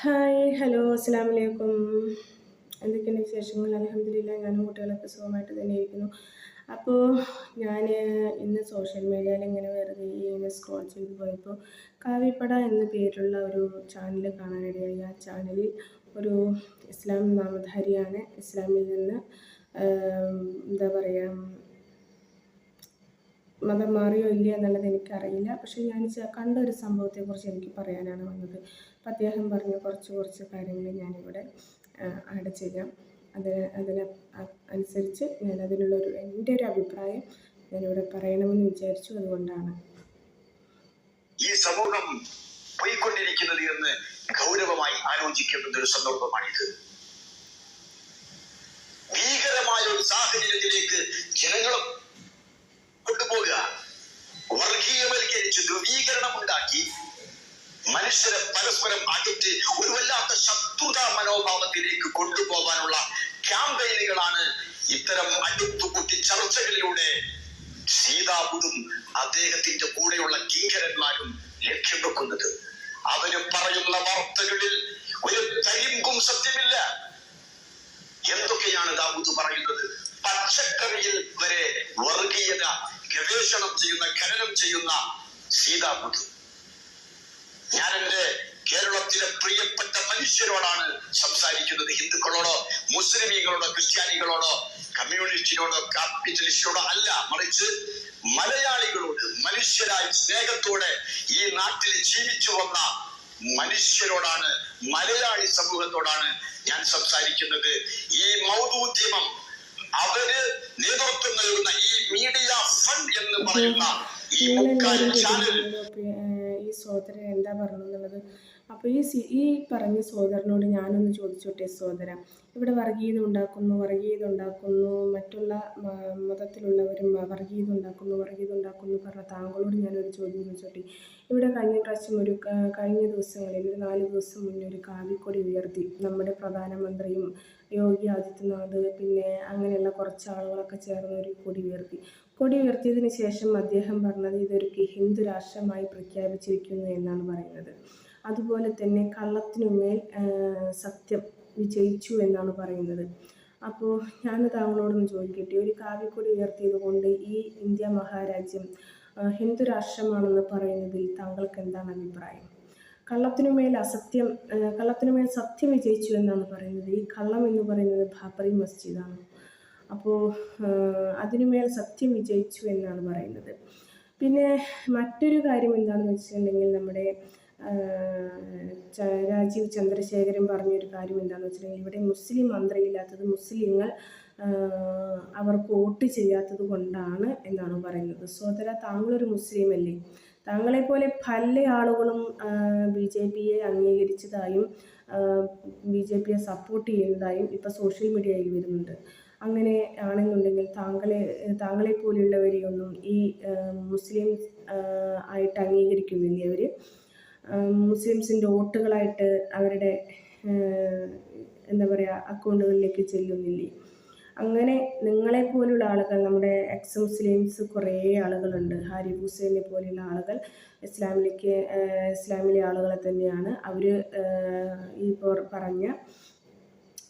Hi hello അസ്സാം വലൈക്കും എന്തൊക്കെയാണ് വിശേഷങ്ങൾ? അലഹമില്ല ഞാനും കുട്ടികളൊക്കെ സുഖമായിട്ട് തന്നെ ഇരിക്കുന്നു. അപ്പോൾ ഞാൻ ഇന്ന് സോഷ്യൽ മീഡിയയിൽ ഇങ്ങനെ വെറുതെ ഇങ്ങനെ സ്ക്രോൾ ചെയ്ത് പോയപ്പോൾ കാവ്യപ്പട എന്ന പേരുള്ള ഒരു ചാനൽ കാണാനിടയായി ആ ചാനലിൽ ഒരു ഇസ്ലാം നാമധാരിയാണ്. ഇസ്ലാമിൽ നിന്ന് എന്താ പറയുക മതം മാറിയോ ഇല്ലയോ എന്നുള്ളത് എനിക്കറിയില്ല. പക്ഷേ ഞാൻ കണ്ട ഒരു സംഭവത്തെക്കുറിച്ച് എനിക്ക് പറയാനാണ് വന്നത്. അപ്പം അദ്ദേഹം പറഞ്ഞ കുറച്ച് കുറച്ച് കാര്യങ്ങൾ ഞാനിവിടെ ആഡ് ചെയ്യാം അതിന് അതിന് അനുസരിച്ച് ഞാൻ അതിനുള്ളൊരു എന്റെ ഒരു അഭിപ്രായം ഞാനിവിടെ പറയണമെന്ന് വിചാരിച്ചു. അതുകൊണ്ടാണ്. ഈ സമൂഹം പോയിക്കൊണ്ടിരിക്കുന്നത് എന്ന് ഗൗരവമായി ആലോചിക്കേണ്ടുന്ന ഒരു സന്ദർഭമാണിത്. ഭീകരമായ ഒരു സാഹചര്യത്തിലേക്ക് ജനങ്ങളും ഇത്തരം അടുത്തുകൂട്ടി ചർച്ചകളിലൂടെ സീതാബുദും അദ്ദേഹത്തിന്റെ കൂടെയുള്ള കിങ്കരന്മാരും ലക്ഷ്യം വെക്കുന്നത്. അവർ പറയുന്ന വാർത്തകളിൽ ഒരു കരിമ്പും സത്യമില്ല. എന്തൊക്കെയാണ് ദാവൂദ് പറയുന്നത്? പച്ചക്കറിയിൽ വരെ വർഗീയത ഗവേഷണം ചെയ്യുന്ന ഖനനം ചെയ്യുന്ന സീതാബുദ് ഞാൻ എന്റെ കേരളത്തിലെ പ്രിയപ്പെട്ട മനുഷ്യരോടാണ് സംസാരിക്കുന്നത്. ഹിന്ദുക്കളോടോ മുസ്ലിമീങ്ങളോടോ ക്രിസ്ത്യാനികളോടോ കമ്മ്യൂണിസ്റ്റിനോടോ ക്യാപിറ്റലിസ്റ്റിനോടോ അല്ല. മറിച്ച് മലയാളികളോട് മനുഷ്യരായി സ്നേഹത്തോടെ ഈ നാട്ടിൽ ജീവിച്ചു വന്ന മനുഷ്യരോടാണ് മലയാളി സമൂഹത്തോടാണ് ഞാൻ സംസാരിക്കുന്നത്. ഈ മൗദൂദ്യമം അവർ നേതൃത്വം നൽകുന്ന ഈ മീഡിയ ഫണ്ട് എന്ന് പറയുന്ന ഈ മുക്കാൽ ചാനൽ ഈ സഹോദരൻ എന്താ പറഞ്ഞെന്നുള്ളത് അപ്പോൾ ഈ സി ഈ പറഞ്ഞ സഹോദരനോട് ഞാനൊന്ന് ചോദിച്ചോട്ടെ സഹോദര? ഇവിടെ വർഗീയത ഉണ്ടാക്കുന്നു വർഗീയത ഉണ്ടാക്കുന്നു മറ്റുള്ള മതത്തിലുള്ളവരും വർഗീയത ഉണ്ടാക്കുന്നു വർഗീയത ഉണ്ടാക്കുന്നു പറഞ്ഞ താങ്കളോട് ഞാനൊരു ചോദ്യം ചോദിച്ചോട്ടെ? ഇവിടെ കഴിഞ്ഞ പ്രാവശ്യം ഒരു കഴിഞ്ഞ ദിവസങ്ങളിൽ ഒരു നാല് ദിവസം മുന്നേ ഒരു കാവിക്കൊടി ഉയർത്തി. നമ്മുടെ പ്രധാനമന്ത്രിയും യോഗി ആദിത്യനാഥ് പിന്നെ അങ്ങനെയുള്ള കുറച്ച് ആളുകളൊക്കെ ചേർന്ന് ഒരു കൊടി ഉയർത്തി. കൊടി ഉയർത്തിയതിന് ശേഷം അദ്ദേഹം പറഞ്ഞത് ഇതൊരു ഹിന്ദു രാഷ്ട്രമായി പ്രഖ്യാപിച്ചിരിക്കുന്നു എന്നാണ് പറയുന്നത്. അതുപോലെ തന്നെ കള്ളത്തിനുമേൽ സത്യം വിജയിച്ചു എന്നാണ് പറയുന്നത്. അപ്പോൾ ഞാൻ താങ്കളോടൊന്ന് ചോദിക്കട്ടെ? ഒരു കാവ്യക്കൊടി ഉയർത്തിയത് കൊണ്ട് ഈ ഇന്ത്യ മഹാരാജ്യം ഹിന്ദു രാഷ്ട്രമാണെന്ന് പറയുന്നതിൽ താങ്കൾക്ക് എന്താണ് അഭിപ്രായം? കള്ളത്തിനുമേൽ അസത്യം കള്ളത്തിനുമേൽ സത്യം വിജയിച്ചു എന്നാണ് പറയുന്നത്. ഈ കള്ളം എന്ന് പറയുന്നത് ബാബറി മസ്ജിദാണ്. അപ്പോൾ അതിനുമേൽ സത്യം വിജയിച്ചു എന്നാണ് പറയുന്നത്. പിന്നെ മറ്റൊരു കാര്യം എന്താണെന്ന് വെച്ചിട്ടുണ്ടെങ്കിൽ നമ്മുടെ രാജീവ് ചന്ദ്രശേഖരൻ പറഞ്ഞൊരു കാര്യം എന്താണെന്ന് വെച്ചിട്ടുണ്ടെങ്കിൽ ഇവിടെ മുസ്ലിം മന്ത്രിയില്ലാത്തത് മുസ്ലിങ്ങൾ അവർക്ക് വോട്ട് ചെയ്യാത്തത് കൊണ്ടാണ് എന്നാണ് പറയുന്നത്. സോദര താങ്കളൊരു മുസ്ലിം അല്ലേ താങ്കളെപ്പോലെ പല ആളുകളും ബി ജെ പിയെ അംഗീകരിച്ചതായും ബി ജെ പിയെ സപ്പോർട്ട് ചെയ്യുന്നതായും ഇപ്പോൾ സോഷ്യൽ മീഡിയയിൽ വരുന്നുണ്ട്. അങ്ങനെ ആണെന്നുണ്ടെങ്കിൽ താങ്കളെ താങ്കളെ പോലെയുള്ളവരെയൊന്നും ഈ മുസ്ലിം ആയിട്ട് അംഗീകരിക്കുന്നില്ലേ അവർ മുസ്ലിംസിന്റെ വോട്ടുകളായിട്ട് അവരുടെ എന്താ പറയുക അക്കൗണ്ടുകളിലേക്ക് ചെല്ലുന്നില്ലേ? അങ്ങനെ നിങ്ങളെപ്പോലുള്ള ആളുകൾ നമ്മുടെ എക്സ് മുസ്ലിംസ് കുറേ ആളുകളുണ്ട്. ഹാരി ഹുസൈനെ പോലെയുള്ള ആളുകൾ ഇസ്ലാമിലേക്ക് ഇസ്ലാമിലെ ആളുകളെ തന്നെയാണ്. അവർ ഈ പറഞ്ഞ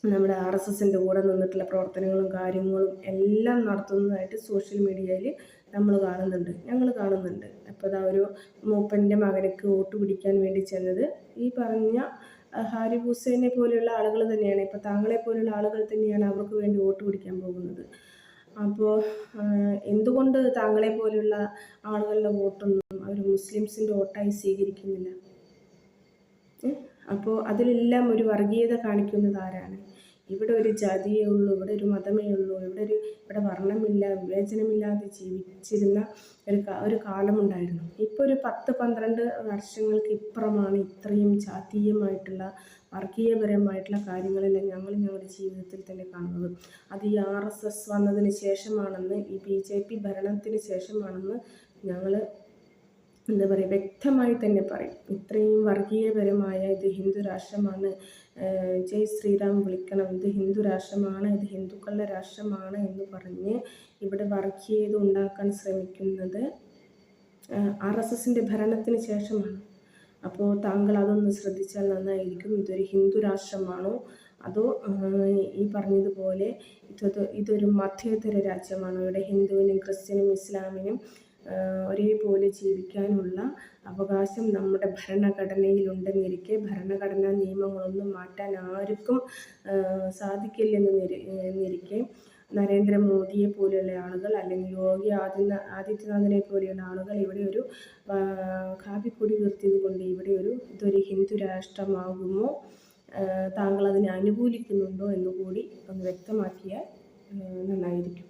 നമ്മുടെ ആർ എസ് എസിന്റെ കൂടെ നിന്നിട്ടുള്ള പ്രവർത്തനങ്ങളും കാര്യങ്ങളും എല്ലാം നടത്തുന്നതായിട്ട് സോഷ്യൽ മീഡിയയിൽ നമ്മൾ കാണുന്നുണ്ട്. ഞങ്ങൾ കാണുന്നുണ്ട്. അപ്പോൾ ഇതാ ഒരു മൂപ്പന്റെ മകനക്ക് വോട്ട് പിടിക്കാൻ വേണ്ടി ചെന്നത്. ഈ പറഞ്ഞ ഹാരി ഹുസൈനെ പോലെയുള്ള ആളുകൾ തന്നെയാണ്. ഇപ്പോൾ താങ്കളെ പോലെയുള്ള ആളുകൾ തന്നെയാണ് അവർക്ക് വേണ്ടി വോട്ട് പിടിക്കാൻ പോകുന്നത്. അപ്പോൾ എന്തുകൊണ്ട് താങ്കളെ പോലെയുള്ള ആളുകളുടെ വോട്ടൊന്നും അവർ മുസ്ലിംസിന്റെ വോട്ടായി സ്വീകരിക്കുന്നില്ല? അപ്പോൾ അതിലെല്ലാം ഒരു വർഗീയത കാണിക്കുന്നത് ആരാണ്? ഇവിടെ ഒരു ജാതിയേ ഉള്ളൂ ഇവിടെ ഒരു മതമേ ഉള്ളൂ ഇവിടെ ഒരു ഇവിടെ വർണമില്ല വിവേചനമില്ലാതെ ജീവിച്ചിരുന്ന ഒരു ഒരു കാലമുണ്ടായിരുന്നു. ഇപ്പോൾ ഒരു പത്ത് പന്ത്രണ്ട് വർഷങ്ങൾക്ക് ഇപ്പുറമാണ് ഇത്രയും ജാതീയമായിട്ടുള്ള വർഗീയപരമായിട്ടുള്ള കാര്യങ്ങളെല്ലാം ഞങ്ങൾ ഞങ്ങളുടെ ജീവിതത്തിൽ തന്നെ കാണുന്നത്. അത് ഈ ആർ എസ് എസ് വന്നതിന് ശേഷമാണെന്ന് ഈ ബി ജെ പി ഭരണത്തിന് ശേഷമാണെന്ന് ഞങ്ങൾ എന്താ പറയുക വ്യക്തമായി തന്നെ പറയും. ഇത്രയും വർഗീയപരമായ ഇത് രാഷ്ട്രമാണ്. ജയ് ശ്രീറാം വിളിക്കണം. ഇത് ഹിന്ദു രാഷ്ട്രമാണ് ഇത് ഹിന്ദുക്കളുടെ രാഷ്ട്രമാണ് എന്ന് പറഞ്ഞ് ഇവിടെ വർഗീയത ഉണ്ടാക്കാൻ ശ്രമിക്കുന്നത് ആർ എസ് എസിന്റെ ഭരണത്തിന് ശേഷമാണ്. അപ്പോൾ താങ്കൾ അതൊന്ന് ശ്രദ്ധിച്ചാൽ നന്നായിരിക്കും. ഇതൊരു ഹിന്ദു രാഷ്ട്രമാണോ? അതോ ഈ പറഞ്ഞതുപോലെ ഇതൊരു മധ്യേതര രാജ്യമാണോ? ഇവിടെ ഹിന്ദുവിനും ക്രിസ്ത്യനും ഇസ്ലാമിനും ഒരേപോലെ ജീവിക്കാനുള്ള അവകാശം നമ്മുടെ ഭരണഘടനയിലുണ്ടെന്നിരിക്കെ ഭരണഘടനാ നിയമങ്ങളൊന്നും മാറ്റാൻ ആർക്കും സാധിക്കില്ലെന്ന് എന്നിരിക്കെ നരേന്ദ്രമോദിയെ പോലെയുള്ള ആളുകൾ അല്ലെങ്കിൽ യോഗി ആദിത്യ ആദിത്യനാഥിനെ പോലെയുള്ള ആളുകൾ ഇവിടെ ഒരു കാപ്പിക്കുടി ഉയർത്തിയത് കൊണ്ട് ഇവിടെ ഒരു ഇതൊരു ഹിന്ദു രാഷ്ട്രമാകുമോ താങ്കൾ അതിനെ അനുകൂലിക്കുന്നുണ്ടോ എന്നുകൂടി ഒന്ന് വ്യക്തമാക്കിയാൽ നന്നായിരിക്കും.